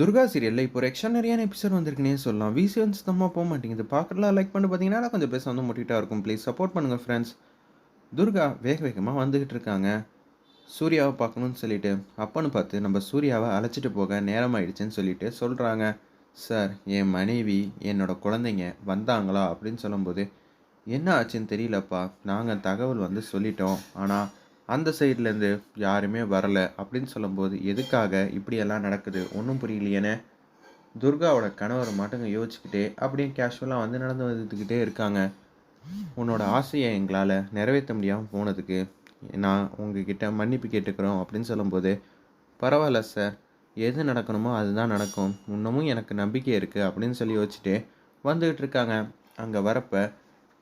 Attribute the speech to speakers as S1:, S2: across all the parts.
S1: துர்கா சீரியலில் இப்போ ஒரு எக்ஸ்ட்ரானரியான எபிசோட் வந்திருக்குனே சொல்லலாம். விசி வந்து சுத்தமாக போக மாட்டேங்குது. பார்க்கலாம் லைக் பண்ணி பார்த்தீங்கன்னா கொஞ்சம் பேச வந்து முட்டிட்டா இருக்கும். ப்ளீஸ் சப்போர்ட் பண்ணுங்கள் ஃப்ரெண்ட்ஸ் துர்கா வேக வேகமாக வந்துக்கிட்டு இருக்காங்க. சூர்யாவை பார்க்கணும்னு சொல்லிட்டு அப்பன்னு பார்த்து நம்ம சூர்யாவை அழைச்சிட்டு போக நேரம் ஆயிடுச்சுன்னு சொல்லிட்டு சொல்கிறாங்க சார் என் மனைவி என்னோட குழந்தைங்க வந்தாங்களா? அப்படின்னு சொல்லும்போது என்ன ஆச்சுன்னு தெரியலப்பா. நாங்கள் தகவல் வந்து சொல்லிட்டோம். ஆனால் அந்த சைட்லேருந்து யாருமே வரலை அப்படின்னு சொல்லும்போது எதுக்காக இப்படியெல்லாம் நடக்குது? ஒன்றும் புரியலையேன்னு துர்காவோட கணவர் மட்டுங்க யோசிச்சுக்கிட்டே அப்படியே கேஷுவலாக வந்து நடந்து வந்துக்கிட்டே இருக்காங்க. உன்னோட ஆசையை எங்களால் நிறைவேற்ற முடியாமல் போனதுக்கு நான் உங்ககிட்ட மன்னிப்பு கேட்டுக்கிறோம் அப்படின்னு சொல்லும்போது பரவாயில்ல சார் எது நடக்கணுமோ அதுதான் நடக்கும். இன்னமும் எனக்கு நம்பிக்கை இருக்குது அப்படின்னு சொல்லி யோசிச்சுட்டு வந்துக்கிட்டு இருக்காங்க. அங்கே வரப்போ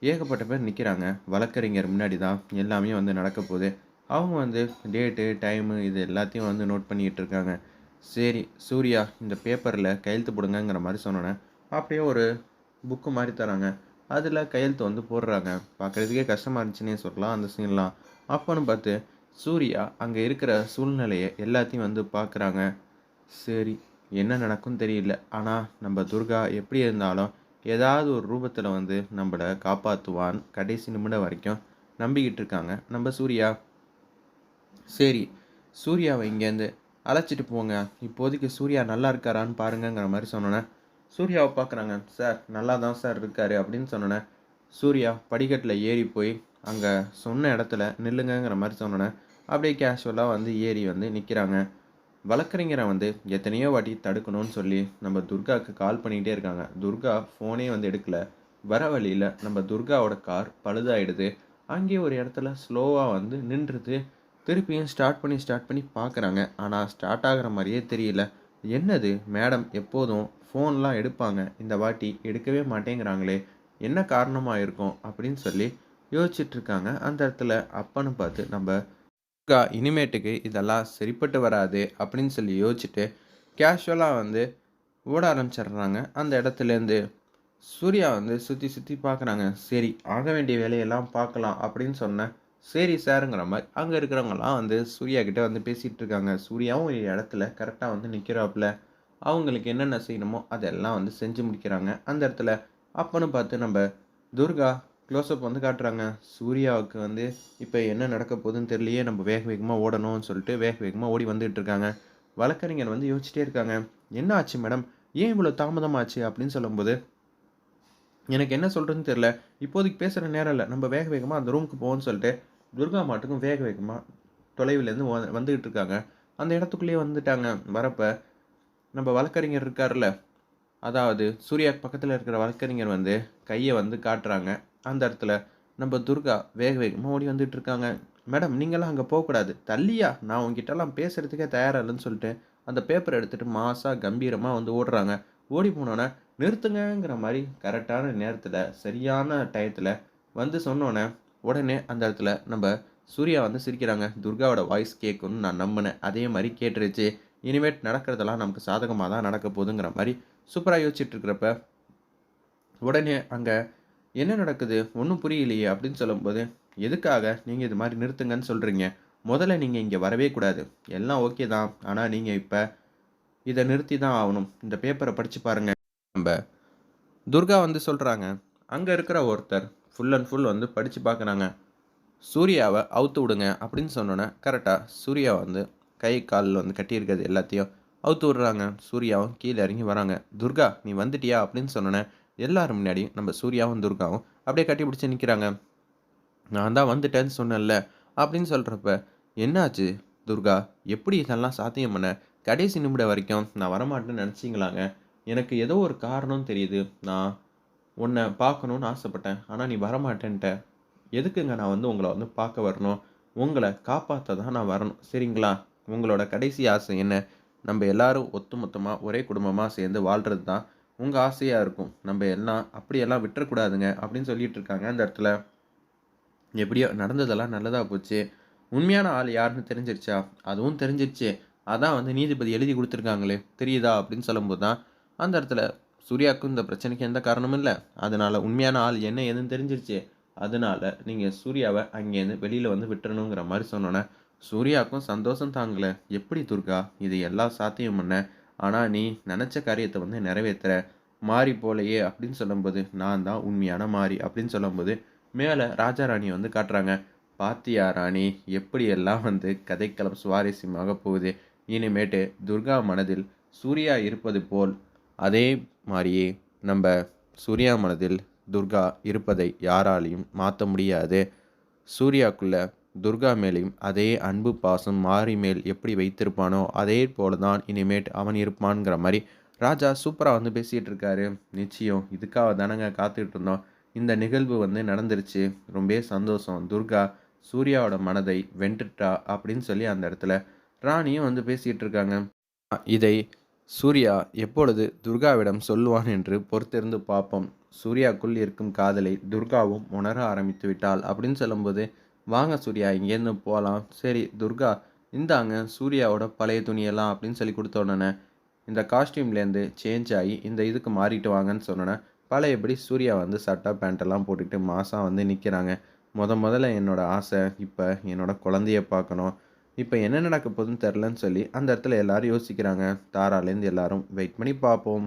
S1: ஏகப்பட்ட பேர் நிற்கிறாங்க வழக்கறிஞர் முன்னாடி தான் எல்லாமே வந்து நடக்க போகுது. அவங்க வந்து டேட்டு டைமு இது எல்லாத்தையும் வந்து நோட் பண்ணிக்கிட்டு இருக்காங்க சரி சூர்யா இந்த பேப்பரில் கையெழுத்து போடுங்கங்கிற மாதிரி சொன்னோன்னே அப்படியே ஒரு புக்கு மாதிரி தராங்க. அதில் கையெழுத்து வந்து போடுறாங்க. பார்க்குறதுக்கே கஷ்டமாக இருந்துச்சுன்னே சொல்லலாம் அந்த சீன்லாம் அப்போன்னு பார்த்து சூர்யா அங்கே இருக்கிற சூழ்நிலையை எல்லாத்தையும் வந்து பார்க்குறாங்க சரி என்ன நடக்கும் தெரியல. ஆனால் நம்ம துர்கா எப்படி இருந்தாலும் ஏதாவது ஒரு ரூபத்தில் வந்து நம்மளை காப்பாற்றுவான் கடைசி நிமிடம் வரைக்கும் நம்பிக்கிட்டு இருக்காங்க நம்ம சூர்யா சரி சூர்யாவை இங்கேருந்து அழைச்சிட்டு போங்க. இப்போதைக்கு சூர்யா நல்லா இருக்காரான்னு பாருங்கங்கிற மாதிரி சொன்னோன்னே சூர்யாவை பார்க்குறாங்க. சார் நல்லா தான் சார் இருக்காரு அப்படின்னு சொன்னோன்னே சூர்யா படிக்கட்டில் ஏறி போய் அங்கே சொன்ன இடத்துல நில்லுங்கங்கிற மாதிரி சொன்னோன்னே அப்படியே கேஷுவலாக வந்து ஏறி வந்து நிற்கிறாங்க வழக்கறிஞரை வந்து எத்தனையோ வாட்டி தடுக்கணும்னு சொல்லி நம்ம துர்காவுக்கு கால் பண்ணிக்கிட்டே இருக்காங்க. துர்கா ஃபோனே வந்து எடுக்கல. வர வழியில் நம்ம துர்காவோட கார் பழுதாயிடுது. அங்கேயே ஒரு இடத்துல ஸ்லோவாக வந்து நின்றுது. திருப்பியும் ஸ்டார்ட் பண்ணி ஸ்டார்ட் பண்ணி பார்க்குறாங்க. ஆனால் ஸ்டார்ட் ஆகிற மாதிரியே தெரியல. என்னது? மேடம் எப்போதும் ஃபோன்லாம் எடுப்பாங்க. இந்த வாட்டி எடுக்கவே மாட்டேங்கிறாங்களே. என்ன காரணமாக இருக்கும்? அப்படின்னு சொல்லி யோசிச்சிட்ருக்காங்க அந்த இடத்துல அப்பன்னு பார்த்து நம்ம அக்கா இனிமேட்டுக்கு இதெல்லாம் சரிப்பட்டு வராது அப்படின்னு சொல்லி யோசிச்சுட்டு கேஷுவலாக வந்து ஓட ஆரம்பிச்சிடுறாங்க. அந்த இடத்துலேருந்து சூர்யா வந்து சுற்றி சுற்றி பார்க்குறாங்க. சரி ஆக வேண்டிய வேலையெல்லாம் பார்க்கலாம் அப்படின்னு சொன்னேன் சரி சாருங்கிற மாதிரி அங்கே இருக்கிறவங்கலாம் வந்து சூர்யா கிட்ட வந்து பேசிகிட்டு இருக்காங்க. சூர்யாவும் ஒரு இடத்துல கரெக்டாக வந்து நிற்கிறாப்புல அவங்களுக்கு என்னென்ன செய்யணுமோ அதெல்லாம் வந்து செஞ்சு முடிக்கிறாங்க. அந்த இடத்துல அப்பன்னு பார்த்து நம்ம துர்கா க்ளோஸ்அப் வந்து காட்டுறாங்க. சூர்யாவுக்கு வந்து இப்போ என்ன நடக்க போகுதுன்னு தெரியலையே நம்ம வேக வேகமாக ஓடணும்னு சொல்லிட்டு வேக வேகமாக ஓடி வந்துகிட்டு இருக்காங்க. வழக்கறிஞர் வந்து யோசிச்சிட்டே இருக்காங்க. என்ன ஆச்சு மேடம்? ஏன் இவ்வளோ தாமதமாச்சு? அப்படின்னு சொல்லும்போது எனக்கு என்ன சொல்கிறதுன்னு தெரில இப்போதைக்கு பேசுகிற நேரம் இல்லை. நம்ம வேக வேகமாக அந்த ரூமுக்கு போவோம்னு சொல்லிட்டு துர்கா மாட்டுக்கும் வேக வேகமாக தொலைவிலேருந்து வ வந்துக்கிட்டு இருக்காங்க. அந்த இடத்துக்குள்ளேயே வந்துட்டாங்க. வரப்போ நம்ம வழக்கறிஞர் இருக்கார்ல அதாவது சூர்யா பக்கத்தில் இருக்கிற வழக்கறிஞர் வந்து கையை வந்து காட்டுறாங்க. அந்த இடத்துல நம்ம துர்கா வேக வேகமாக ஓடி வந்துட்டு இருக்காங்க. மேடம் நீங்களாம் அங்கே போகக்கூடாது. தள்ளியா. நான் உங்ககிட்டலாம் பேசுகிறதுக்கே தயாராக இல்லைன்னு சொல்லிட்டு அந்த பேப்பர் எடுத்துகிட்டு மாசாக கம்பீரமாக வந்து ஓடுறாங்க. ஓடி போனோன்னே நிறுத்துங்கிற மாதிரி கரெக்டான நேரத்தில் சரியான டயத்தில் வந்து சொன்னோன்னே உடனே அந்த இடத்துல நம்ம சூர்யா வந்து சிரிக்கிறாங்க. துர்காவோட வாய்ஸ் கேட்கும்னு நான் நம்பினேன். அதே மாதிரி கேட்டுருச்சு. இனிமேட் நடக்கிறதெல்லாம் நமக்கு சாதகமாக தான் நடக்க போகுதுங்கிற மாதிரி சூப்பராக யோசிச்சுட்டு இருக்கிறப்ப உடனே அங்கே என்ன நடக்குது? ஒன்றும் புரியலையே அப்படின்னு சொல்லும்போது எதுக்காக நீங்கள் இது மாதிரி நிறுத்துங்கன்னு சொல்கிறீங்க முதல்ல நீங்கள் இங்கே வரவே கூடாது. எல்லாம் ஓகே தான். ஆனால் நீங்கள் இப்போ இதை நிறுத்தி தான் ஆகணும். இந்த பேப்பரை படித்து பாருங்கள் நம்ம துர்கா வந்து சொல்கிறாங்க அங்கே இருக்கிற ஒருத்தர் ஃபுல் அண்ட் ஃபுல் வந்து படித்து பார்க்குறாங்க. சூர்யாவை அவுத்து விடுங்க அப்படின்னு சொன்னோன்னே கரெக்டாக சூர்யா வந்து கை காலில் வந்து கட்டியிருக்கிறது எல்லாத்தையும் அவுத்து விடுறாங்க. சூர்யாவும் கீழே இறங்கி வராங்க. துர்கா நீ வந்துட்டியா? அப்படின்னு சொன்னோன்னே எல்லாரும் முன்னாடியும் நம்ம சூர்யாவும் துர்காவும் அப்படியே கட்டி பிடிச்சி நிற்கிறாங்க நான் தான் வந்துட்டேன்னு சொன்னேன்ல அப்படின்னு சொல்கிறப்ப என்னாச்சு துர்கா? எப்படி இதெல்லாம் சாத்தியம் பண்ண? கடைசி நிமிடம் வரைக்கும் நான் வரமாட்டேன்னு நினச்சிங்களாங்க? எனக்கு ஏதோ ஒரு காரணம் தெரியுது. நான் உன்னை பார்க்கணுன்னு ஆசைப்பட்டேன். ஆனால் நீ வரமாட்டேன்ட்ட. எதுக்குங்க நான் வந்து உங்களை வந்து பார்க்க வரணும்? உங்களை காப்பாற்ற தான் நான் வரணும். சரிங்களா? உங்களோட கடைசி ஆசை என்ன? நம்ம எல்லாரும் ஒத்துமொத்தமாக ஒரே குடும்பமாக சேர்ந்து வாழ்கிறது தான் உங்கள் ஆசையாக இருக்கும். நம்ம எல்லாம் அப்படியெல்லாம் விட்டுறக்கூடாதுங்க அப்படின்னு சொல்லிட்டு இருக்காங்க அந்த இடத்துல. எப்படியோ நடந்ததெல்லாம் நல்லதாக போச்சு. உண்மையான ஆள் யாருன்னு தெரிஞ்சிருச்சா? அதுவும் தெரிஞ்சிருச்சு. அதான் வந்து நீதிபதி எழுதி கொடுத்துருக்காங்களே. தெரியுதா? அப்படின்னு சொல்லும்போது தான் அந்த இடத்துல சூர்யாவுக்கும் இந்த பிரச்சனைக்கு எந்த காரணமும் இல்லை. அதனால் உண்மையான ஆள் என்ன ஏதுன்னு தெரிஞ்சிருச்சு. அதனால் நீங்கள் சூர்யாவை அங்கேருந்து வெளியில் வந்து விட்டுறணுங்கிற மாதிரி சொன்னோன்னே சூர்யாவுக்கும் சந்தோஷம் தாங்கலை. எப்படி துர்கா? இது எல்லா சாத்தியம் பண்ண ஆனால் நீ நினச்ச காரியத்தை வந்து நிறைவேற்றுற மாறி போலையே அப்படின்னு சொல்லும்போது நான் தான் உண்மையான மாறி அப்படின்னு சொல்லும்போது மேலே ராஜா ராணியை வந்து காட்டுறாங்க. பாத்தியா ராணி எப்படியெல்லாம் வந்து கதைக்களம் சுவாரஸ்யமாக போகுது. இனிமேட்டு துர்கா மனதில் சூர்யா இருப்பது போல் அதே மாதிரியே நம்ம சூர்யா மனதில் துர்கா இருப்பதை யாராலையும் மாற்ற முடியாது. சூர்யாக்குள்ள துர்கா மேலேயும் அதே அன்பு பாசம் மாறி மேல் எப்படி வைத்திருப்பானோ அதே போல தான் இனிமேட் அவன் இருப்பான்ங்கிற மாதிரி ராஜா சூப்பராக வந்து பேசிகிட்டு இருக்காரு நிச்சயம் இதுக்காக தானங்க காத்துக்கிட்டு இருந்தோம் இந்த நிகழ்வு வந்து நடந்துருச்சு. ரொம்பவே சந்தோஷம். துர்கா சூர்யாவோட மனதை வென்றுட்டா அப்படின்னு சொல்லி அந்த இடத்துல ராணியும் வந்து பேசிகிட்டு இருக்காங்க இதை சூர்யா எப்பொழுது துர்காவிடம் சொல்லுவான் என்று பொறுத்திருந்து பார்ப்போம். சூர்யாக்குள் இருக்கும் காதலை துர்காவும் உணர ஆரம்பித்து விட்டாள். அப்படின்னு சொல்லும்போது வாங்க சூர்யா இங்கேருந்து போகலாம் சரி துர்கா இந்தாங்க சூர்யாவோட பழைய துணியெல்லாம் அப்படின்னு சொல்லி கொடுத்த உடனே இந்த காஸ்டியூம்லேருந்து சேஞ்ச் ஆகி இந்த இதுக்கு மாறிட்டு வாங்கன்னு சொன்னோன்னே பழையபடி சூர்யா வந்து சட்டை பேண்ட்டெல்லாம் போட்டுக்கிட்டு மாதம் வந்து நிற்கிறாங்க முத முதல்ல என்னோடய ஆசை இப்போ என்னோட குழந்தைய பார்க்கணும். இப்போ என்ன நடக்க போகுதுன்னு தெரிலன்னு சொல்லி அந்த இடத்துல எல்லாரும் யோசிக்கிறாங்க. தாராலேருந்து எல்லாரும் வெயிட் பண்ணி பார்ப்போம்.